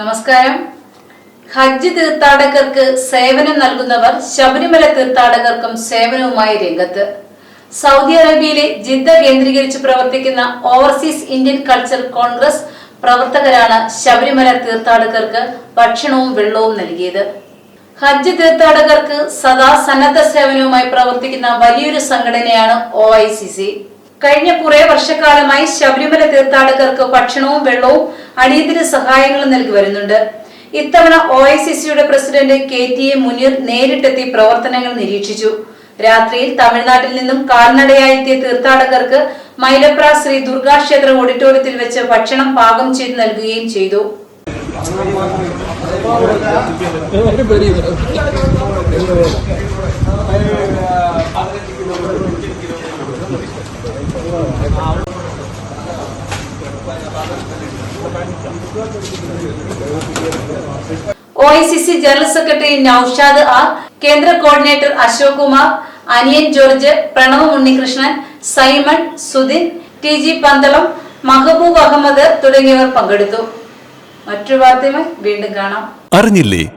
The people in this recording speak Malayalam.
നമസ്കാരം. ഹജ്ജ് തീർത്ഥാടകർക്ക് സേവനം നൽകുന്നവർ ശബരിമല തീർത്ഥാടകർക്കും സേവനവുമായി രംഗത്ത്. സൗദി അറേബ്യയിലെ ജിദ്ദ കേന്ദ്രീകരിച്ച് പ്രവർത്തിക്കുന്ന ഓവർസീസ് ഇന്ത്യൻ കൾച്ചർ കോൺഗ്രസ് പ്രവർത്തകരാണ് ശബരിമല തീർത്ഥാടകർക്ക് ഭക്ഷണവും വെള്ളവും നൽകിയത്. ഹജ്ജ് തീർത്ഥാടകർക്ക് സദാ സന്നദ്ധ സേവനവുമായി പ്രവർത്തിക്കുന്ന വലിയൊരു സംഘടനയാണ് ഒ കഴിഞ്ഞ കുറെ വർഷക്കാലമായി ശബരിമല തീർത്ഥാടകർക്ക് ഭക്ഷണവും വെള്ളവും അടിയന്തര സഹായങ്ങൾ നൽകി വരുന്നുണ്ട്. ഇത്തവണ ഒ ഐ സി സിയുടെ president K T A Muneer നേരിട്ടെത്തി പ്രവർത്തനങ്ങൾ നിരീക്ഷിച്ചു. രാത്രിയിൽ തമിഴ്നാട്ടിൽ നിന്നും കാൽനടയായി എത്തിയ തീർത്ഥാടകർക്ക് മൈലപ്ര ശ്രീ ദുർഗാക്ഷേത്ര ഓഡിറ്റോറിയത്തിൽ വെച്ച് ഭക്ഷണം പാകം ചെയ്ത് നൽകുകയും ചെയ്തു. O I C C general secretary Naushad R കേന്ദ്ര coordinator Ashok Kumar Aniyan George Pranav Unnikrishnan Simon Sudhin T G Pandalam Mahboob Ahmed തുടങ്ങിയവർ പങ്കെടുത്തു. മറ്റൊരു വാർത്തയുമായി വീണ്ടും കാണാം. അറിഞ്ഞില്ലേ?